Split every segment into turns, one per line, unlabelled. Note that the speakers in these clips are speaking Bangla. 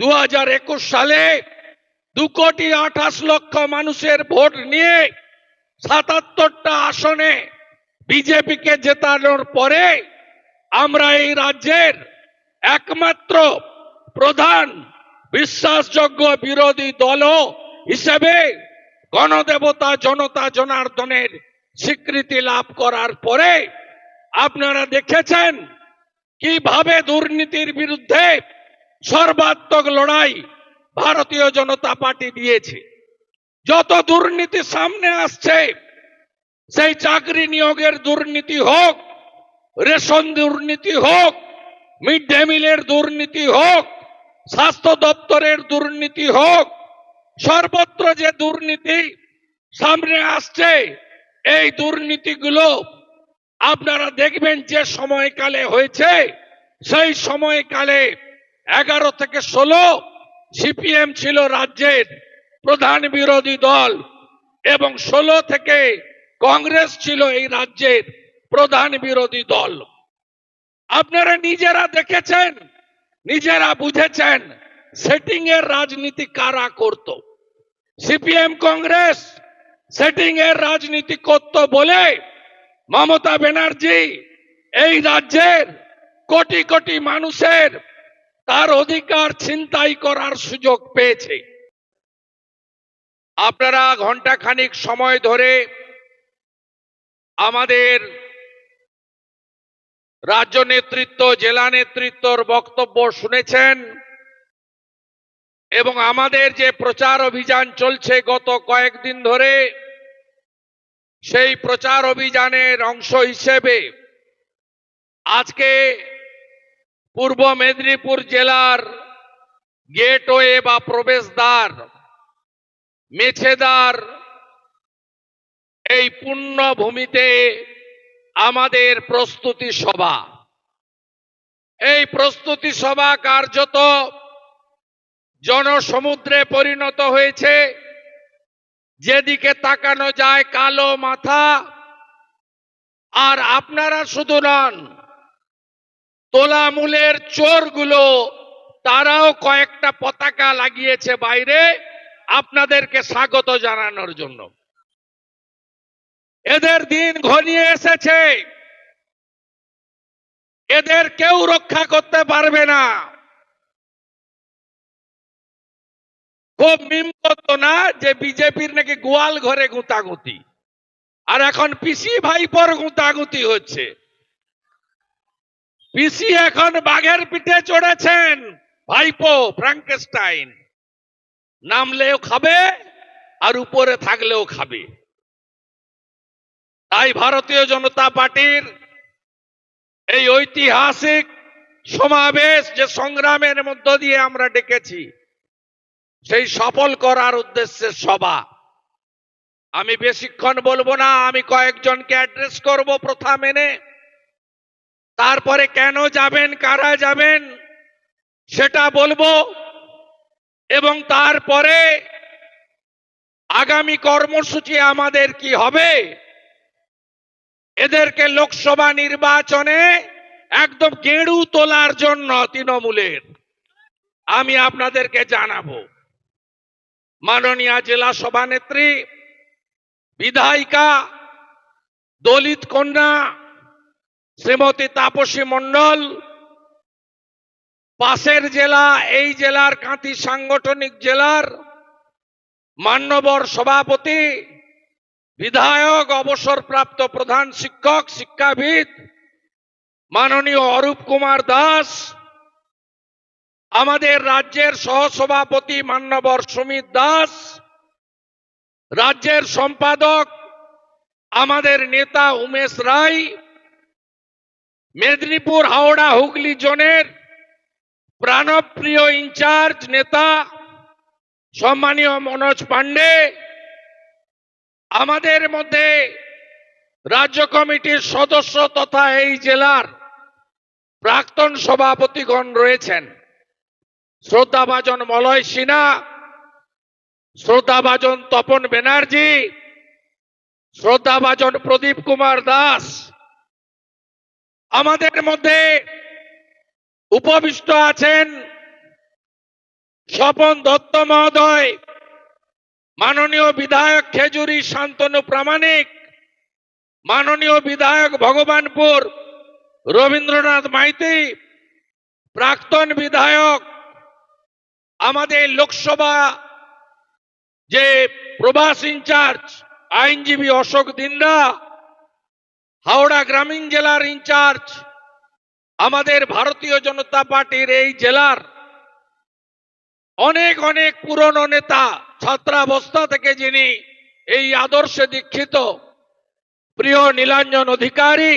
দু হাজার একুশ সালে দু কোটি আঠাশ লক্ষ মানুষের ভোট নিয়ে সাতাত্তরটা আসনে বিজেপিকে জেতানোর পরে আমরা এই রাজ্যের একমাত্র প্রধান বিশ্বাসযোগ্য বিরোধী দল হিসেবে গণদেবতা জনতা জনার্দনের স্বীকৃতি লাভ করার পরে আপনারা দেখেছেন কীভাবে দুর্নীতির বিরুদ্ধে সর্বাত্মক লড়াই ভারতীয় জনতা পার্টি দিয়েছে। যত দুর্নীতি সামনে আসছে, সেই চাকরি নিয়োগের দুর্নীতি হোক, রেশন দুর্নীতি হোক, মিড ডে মিলের দুর্নীতি হোক, স্বাস্থ্য দপ্তরের দুর্নীতি হোক, সর্বত্র যে দুর্নীতি সামনে আসছে, এই দুর্নীতিগুলো আপনারা দেখবেন যে সময়কালে হয়েছে, সেই সময়কালে এগারো থেকে ষোলো সিপিএম ছিল রাজ্যের প্রধান বিরোধী দল এবং ষোলো থেকে কংগ্রেস ছিল এই রাজ্যের প্রধান বিরোধী দল। আপনারা নিজেরা দেখেছেন, নিজেরা বুঝেছেন সেটিং এর রাজনীতি কারা করত। সিপিএম কংগ্রেস সেটিং এর রাজনীতি করত বলে মমতা ব্যানার্জি এই রাজ্যের কোটি কোটি মানুষের তার অধিকার ছিনতাই করার সুযোগ পেয়েছে। আপনারা ঘণ্টা খানিক সময় ধরে আমাদের রাজ্য নেতৃত্ব, জেলা নেতৃত্বর বক্তব্য শুনেছেন এবং আমাদের যে প্রচার অভিযান চলছে গত কয়েকদিন ধরে, সেই প্রচার অভিযানের অংশ হিসেবে আজকে পূর্ব মেদিনীপুর জেলার গেটওয়ে বা প্রবেশদ্বার, মেছেদার এই পুণ্যভূমিতে আমাদের প্রস্তুতি সভা। এই প্রস্তুতি সভা কার্যত জনসমুদ্রে পরিণত হয়েছে। যেদিকে তাকানো যায় কালো মাথা, আর আপনারা শুধু নন তোলামূলের চোরগুলো, তারাও কয়েকটা পতাকা লাগিয়েছে বাইরে। আপনাদেরকে স্বাগত জানানোর জন্য। এদের দিন ঘনিয়ে এসেছে। এদের কেউ রক্ষা করতে পারবে না। খুব মিম করতো না যে বিজেপির নাকি গোয়াল ঘরে গুঁতাগুতি। আর এখন পিসি ভাইপর গুঁতাগুতি হচ্ছে। পিসি এখন বাঘের পিঠে চড়েছেন ভাইপো ফ্রাঙ্কেস্টাইন। নামলেও খাবে আর উপরে থাকলেও খাবে। তাই ভারতীয় জনতা পার্টির এই ঐতিহাসিক সমাবেশ যে সংগ্রামের মধ্য দিয়ে আমরা ডেকেছি, সেই সফল করার উদ্দেশ্যে সভা। আমি বেশিক্ষণ বলব না, আমি কয়েকজনকে অ্যাড্রেস করব প্রথা মেনে। তারপরে কেন যাবেন, কারা যাবেন, সেটা বলব। এবং তারপরে আগামী কর্মসূচি আমাদের কি হবে? এদেরকে লোকসভা নির্বাচনে একদম গেঁড়ু তোলার জন্য তৃণমূলের আমি আপনাদেরকে জানাব। মাননীয় জেলা সভানেত্রী, বিধায়িকা, দলিত কন্যা শ্রীমতী তাপসী মণ্ডল, পাশের জেলা, এই জেলার কাঁথি সাংগঠনিক জেলার মান্যবর সভাপতি, বিধায়ক, অবসরপ্রাপ্ত প্রধান শিক্ষক, শিক্ষাবিদ, মাননীয় অরূপ কুমার দাস, আমাদের রাজ্যের সহসভাপতি মান্যবর সুমিত দাস, রাজ্যের সম্পাদক আমাদের নেতা উমেশ রায় মেদিনীপুর, হাওড়া, হুগলি জোনের প্রাণপ্রিয় ইনচার্জ নেতা সম্মানীয় মনোজ পান্ডে। আমাদের মধ্যে রাজ্য কমিটির সদস্য তথা এই জেলার প্রাক্তন সভাপতিগণ রয়েছেন। শ্রদ্ধাভাজন মলয় সিনহা, শ্রদ্ধাভাজন তপন ব্যানার্জি শ্রদ্ধাভাজন প্রদীপ কুমার দাস আমাদের মধ্যে উপবিষ্ট আছেন স্বপন দত্ত মহোদয়, মাননীয় বিধায়ক খেজুরি শান্তনু প্রামাণিক, মাননীয় বিধায়ক ভগবানপুর রবীন্দ্রনাথ মাইতি, প্রাক্তন বিধায়ক আমাদের লোকসভা যে প্রবাস ইনচার্জ আইনজীবী অশোক দিন্দা হাওড়া গ্রামীণ জেলার ইনচার্জ, আমাদের ভারতীয় জনতা পার্টির এই জেলার অনেক অনেক পুরনো নেতা ছাত্রাবস্থা থেকে যিনি এই আদর্শে দীক্ষিত, প্রিয় নীলাঞ্জন অধিকারী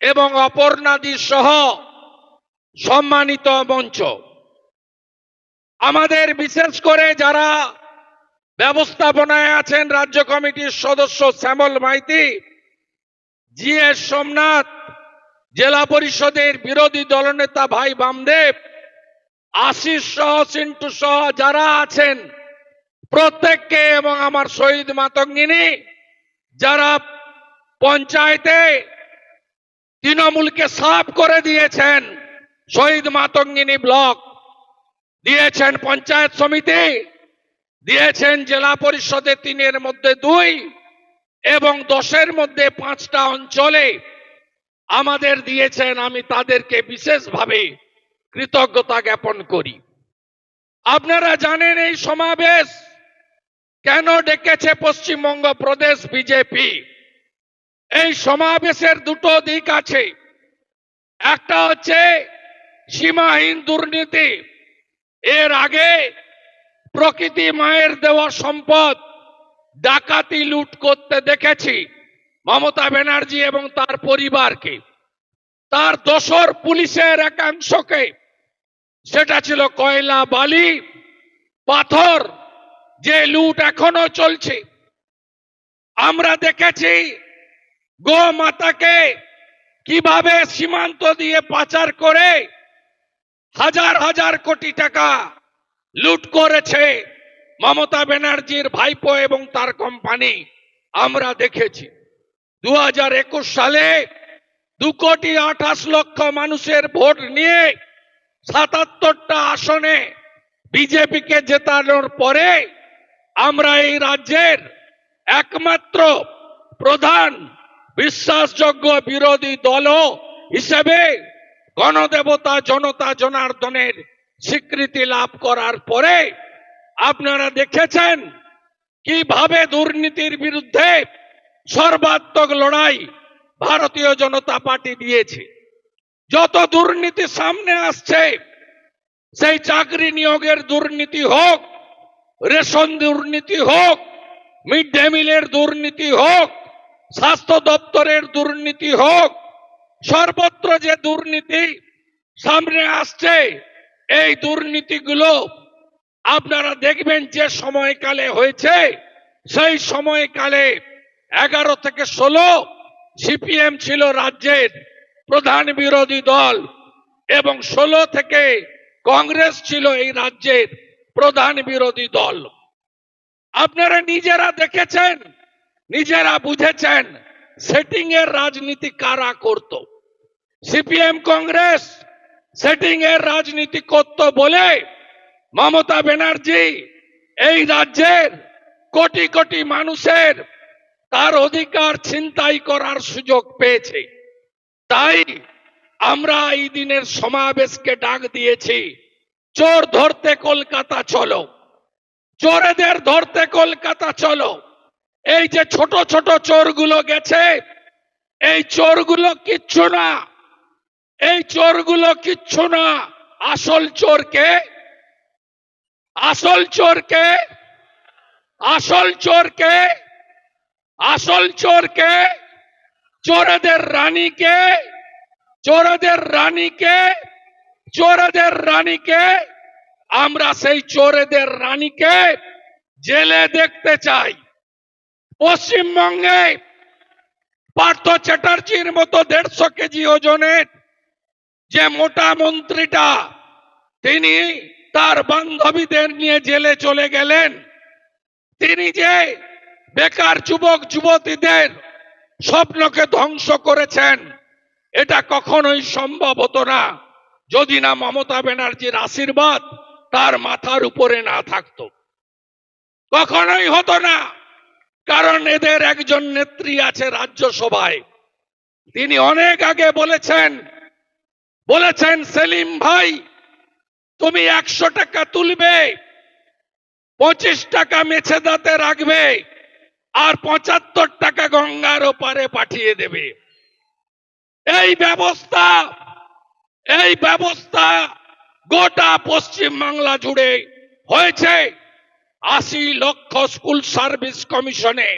এবং অপর্ণাদি সহ সম্মানিত মঞ্চ। আমাদের বিশেষ করে যারা ব্যবস্থাপনায় আছেন রাজ্য কমিটির সদস্য শ্যামল মাইতি জি এস সোমনাথ, জেলা পরিষদের বিরোধী দলনেতা ভাই বামদেব, আশিস সহ চিন্টু সহ যারা আছেন, প্রত্যেককে এবং আমার শহীদ মাতঙ্গিনী, যারা পঞ্চায়েতে তৃণমূলকে সাফ করে দিয়েছেন, শহীদ মাতঙ্গিনী ব্লক, দিয়েছেন পঞ্চায়েত সমিতি, দিয়েছেন জেলা পরিষদে তিনের মধ্যে দুই এবং দশের মধ্যে পাঁচটা অঞ্চলে আমাদের দিয়েছেন, আমি তাদেরকে বিশেষভাবে কৃতজ্ঞতা জ্ঞাপন করি। আপনারা জানেন এই সমাবেশ কেন ডেকেছে পশ্চিমবঙ্গ প্রদেশ বিজেপি? এই সমাবেশের দুটো দিক আছে। একটা হচ্ছে সীমাহীন দুর্নীতি। এর আগে প্রকৃতি মায়ের দেওয়া সম্পদ ডাকাতি লুট করতে দেখেছি মমতা ব্যানার্জি এবং তার পরিবারকে। তার দোসর পুলিশের একাংশকে। সেটা ছিল কয়লা, বালি, পাথর, যে লুট এখনও চলছে। আমরা দেখেছি গো মাতাকে কীভাবে সীমান্ত দিয়ে পাচার করে হাজার হাজার কোটি টাকা লুট করেছে। মমতা ব্যানার্জির ভাইপো এবং তার কোম্পানি আমরা দেখেছি। দু হাজার একুশ সালে দু কোটি আঠাশ লক্ষ মানুষের ভোট নিয়ে সাতাত্তরটা আসনে বিজেপিকে জেতানোর পরে আমরা এই রাজ্যের একমাত্র প্রধান বিশ্বাসযোগ্য বিরোধী দল হিসেবে গণদেবতা জনতা জনার্দনের স্বীকৃতি লাভ করার পরে আপনারা দেখেছেন কীভাবে দুর্নীতির বিরুদ্ধে সর্বাত্মক লড়াই ভারতীয় জনতা পার্টি দিয়েছে। যত দুর্নীতি সামনে আসছে, সেই চাকরি নিয়োগের দুর্নীতি হোক, রেশন দুর্নীতি হোক, মিড ডে মিলের দুর্নীতি হোক, স্বাস্থ্য দপ্তরের দুর্নীতি হোক, সর্বত্র যে দুর্নীতি সামনে আসছে, এই দুর্নীতিগুলো আপনারা দেখবেন যে সময়কালে হয়েছে, সেই সময়কালে এগারো থেকে ষোলো সিপিএম ছিল রাজ্যের প্রধান বিরোধী দল এবং ষোলো থেকে কংগ্রেস ছিল এই রাজ্যের প্রধান বিরোধী দল। আপনারা নিজেরা দেখেছেন, নিজেরা বুঝেছেন সেটিং এর রাজনীতি কারা করত। সিপিএম কংগ্রেস সেটিং এর রাজনীতি করত বলে মমতা ব্যানার্জি এই রাজ্যের কোটি কোটি মানুষের তার অধিকার ছিনতাই করার সুযোগ পেয়েছে। তাই আমরা এই দিনের সমাবেশকে ডাক দিয়েছি, চোর ধরতে কলকাতা চলো, চোরেদের ধরতে কলকাতা চলো। এই যে ছোট ছোট চোরগুলো গেছে, এই চোরগুলো কিচ্ছু না, এই চোরগুলো কিচ্ছু না, আসল চোরকে আসল চোরকে আসল চোরকে আসল চোরকে চোরেদের রানীকে চোরেদের রানীকে চোরেদের রানীকে আমরা সেই চোরেদের রানীকে জেলে দেখতে চাই। পশ্চিমবঙ্গে পার্থ চ্যাটার্জির মতো দেড়শো কেজি ওজনের যে মোটা মন্ত্রীটা, তিনি তার বান্ধবীদের নিয়ে জেলে চলে গেলেন। তিনি যে বেকার যুবক, যুবতীদের স্বপ্নকে ধ্বংস করেছেন, এটা কখনোই সম্ভব হতো না। যদি না মমতা ব্যানার্জির আশীর্বাদ তার মাথার উপরে না থাকতো। কখনোই হতো না, কারণ এদের একজন নেত্রী আছে রাজ্যসভায়। তিনি অনেক আগে বলেছেন বলেছেন, সেলিম ভাই তুমি একশো টাকা তুলবে, পঁচিশ টাকা মেছে দাঁতে রাখবে, আর পঁচাত্তর টাকা গঙ্গার ওপারে পাঠিয়ে দেবে। এই ব্যবস্থা এই ব্যবস্থা গোটা পশ্চিম বাংলা জুড়ে হয়েছে। আশি লক্ষ স্কুল সার্ভিস কমিশনে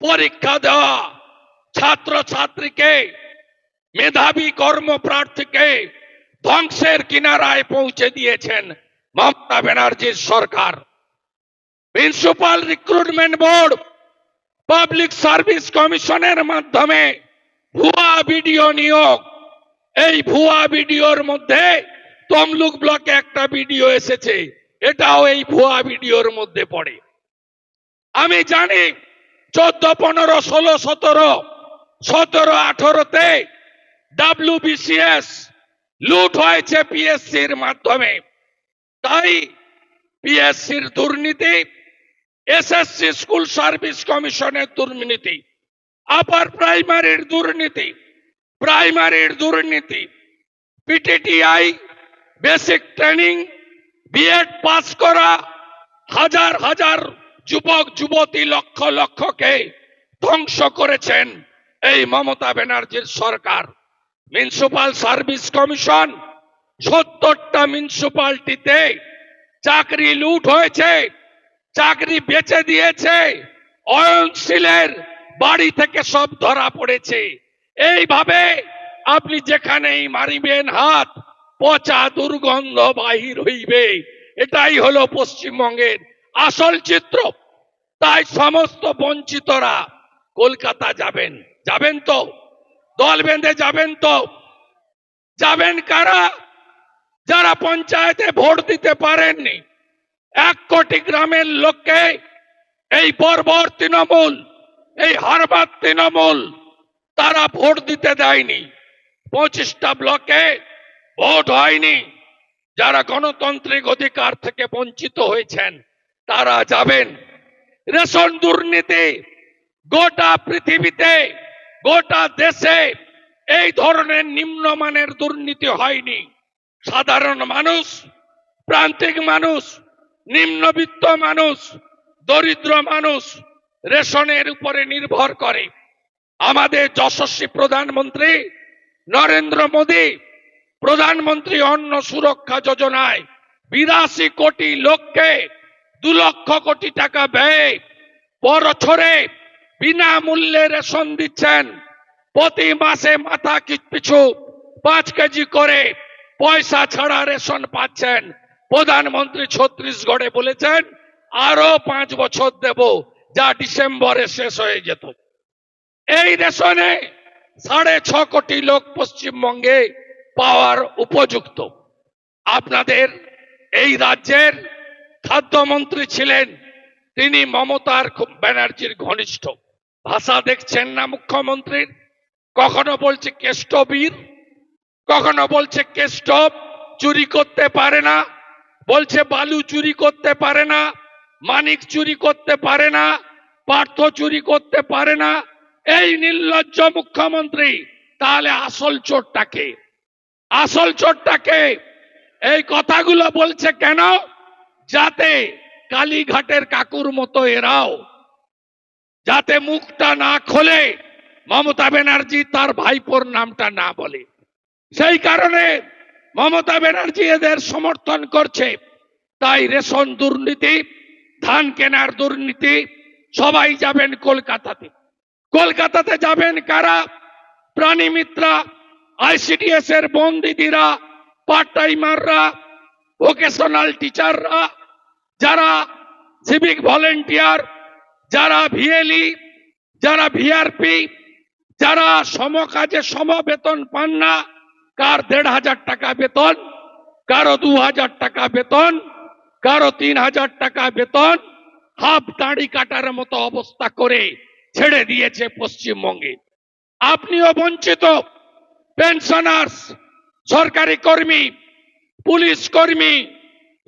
পরীক্ষা দেওয়া ছাত্র ছাত্রীকে মেধাবী কর্মপ্রার্থীকে ধ্বংসের কিনারায় পৌঁছে দিয়েছেন মমতা ব্যানার্জির সরকার। Principal recruitment board public service কমিশনের মাধ্যমে ভুয়া বিডিও নিয়োগ। এই ভুয়া বিডিওর মধ্যে তমলুক ব্লকে একটা ভিডিও এসেছে, এটাও এই ভুয়া ভিডিওর মধ্যে পড়ে। আমি জানি চোদ্দ, পনেরো, ষোলো, সতেরো সতেরো, আঠারোতে ডাব্লিউবিসিএস লুট হয়েছে পিএসসির মাধ্যমে। তাই পিএসসির দুর্নীতি, এসএসসি স্কুল সার্ভিস কমিশনের দুর্নীতি, আপার প্রাইমারির দুর্নীতি প্রাইমারির দুর্নীতি, PTTI basic training, BEd pass করা হাজার হাজার যুবক, যুবতী লক্ষ লক্ষকে ধ্বংস করেছেন এই মমতা ব্যানার্জির সরকার। মিউনিসিপাল সার্ভিস কমিশন সত্তরটা মিউনিসিপালিটিতে চাকরি লুট হয়েছে, চাকরি বেচে দিয়েছে অয়নশীলের বাড়ি থেকে সব ধরা পড়েছে। এইভাবে আপনি যেখানেই মারিবেন হাত, পচা দুর্গন্ধ বাহির হইবে। এটাই হলো পশ্চিমবঙ্গের আসল চিত্র। তাই সমস্ত বঞ্চিতরা কলকাতা যাবেন। যাবেন তো? দল বেঁধে যাবেন তো। যাবেন কারা? যারা পঞ্চায়েতে ভোট দিতে পারেননি। এক কোটি গ্রামের লোককে এই বর্বর তৃণমূল, এই হারবাদ তৃণমূল তারা ভোট দিতে দেয়নি। পঁচিশটা ব্লকে ভোট হয়নি। যারা গণতান্ত্রিক অধিকার থেকে বঞ্চিত হয়েছেন, তারা যাবেন। রেশন দুর্নীতি গোটা পৃথিবীতে গোটা দেশে এই ধরনের নিম্নমানের দুর্নীতি হয়নি। সাধারণ মানুষ, প্রান্তিক মানুষ, নিম্নবিত্ত মানুষ, দরিদ্র মানুষ রেশনের উপরে নির্ভর করে। আমাদের যশস্বী প্রধানমন্ত্রী নরেন্দ্র মোদী প্রধানমন্ত্রী অন্ন সুরক্ষা যোজনায় বিরাশি কোটি লোককে দু লক্ষ কোটি টাকা ব্যয় বছরে বিনামূল্যে রেশন দিচ্ছেন। প্রতি মাসে মাথা পিছু পাঁচ কেজি করে পয়সা ছাড়া রেশন পাচ্ছেন। প্রধানমন্ত্রী ছত্রিশগড়ে বলেছেন আরও পাঁচ বছর দেব যা ডিসেম্বরে শেষ হয়ে যেত। এই রেশনে সাড়ে ছ কোটি লোক পশ্চিমবঙ্গে পাওয়ার উপযুক্ত। আপনাদের এই রাজ্যের খাদ্যমন্ত্রী ছিলেন, তিনি মমতার ব্যানার্জির ঘনিষ্ঠ। ভাষা দেখছেন না মুখ্যমন্ত্রীর? কখনো বলছে কেষ্টবীর? কখনো বলছে কেষ্ট চুরি করতে পারে না। বলছে বালু চুরি করতে পারে না, মানিক চুরি করতে পারে না, পার্থ চুরি করতে পারে না। এই নির্লজ্জ মুখ্যমন্ত্রী, তাহলে আসল চোরটাকে আসল চোরটাকে এই কথাগুলো বলছে কেন? যাতে কালীঘাটের কাকুর মতো এরাও যাতে মুখটা না খোলে, মমতা ব্যানার্জি তার ভাইপোর নামটা না বলে। সেই কারণে মমতা ব্যানার্জি এদের সমর্থন করছে। তাই রেশন দুর্নীতি, ধান কেনার দুর্নীতি, সবাই যাবেন কলকাতাতে। কলকাতাতে যাবেন কারা? প্রাণী মিত্রা আইসিডিএস এর বন দিদিরা পার্ট টাইমাররা ভোকেশনাল টিচাররা যারা সিভিক ভলেন্টিয়ার যারা ভিএলই, যারা ভিআরপি, যারা সমকাজে সম বেতন পান না, কার দেড় হাজার টাকা বেতন, কারও দু হাজার টাকা বেতন, কারও তিন হাজার টাকা বেতন, হাফ দাড়ি কাটার মতো অবস্থা করে ছেড়ে দিয়েছে পশ্চিমবঙ্গে। আপনিও বঞ্চিত, পেনশনার্স, সরকারি কর্মী, পুলিশ কর্মী,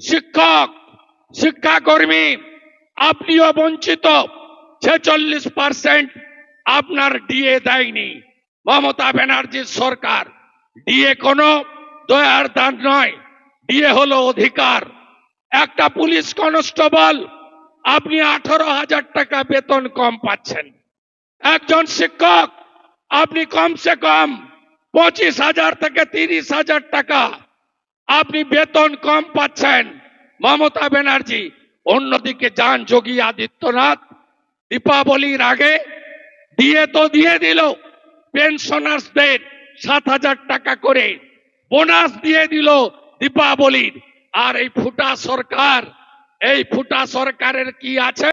শিক্ষক, শিক্ষাকর্মী আপনিও বঞ্চিত। ছেচল্লিশ পার্সেন্ট আপনার ডিএ দেয়নি। মমতা ব্যানার্জির সরকার। ডিএ কোনো দয়ার দান নয়। ডিএ হলো অধিকার। একটা পুলিশ কনস্টেবল, আপনি আঠারো হাজার টাকা বেতন কম পাচ্ছেন। একজন শিক্ষক, আপনি কমসে কম পঁচিশ হাজার থেকে তিরিশ হাজার টাকা আপনি বেতন কম পাচ্ছেন। মমতা ব্যানার্জি অন্যদিকে যান যোগী আদিত্যনাথ, দীপাবলির আগে দিয়ে তো দিয়ে দিল। পেনশনার্সদের সাত হাজার টাকা করে বোনাস দিয়ে দিল দীপাবলির। আর এই ফুটা সরকার, এই ফুটা সরকারের কি আছে?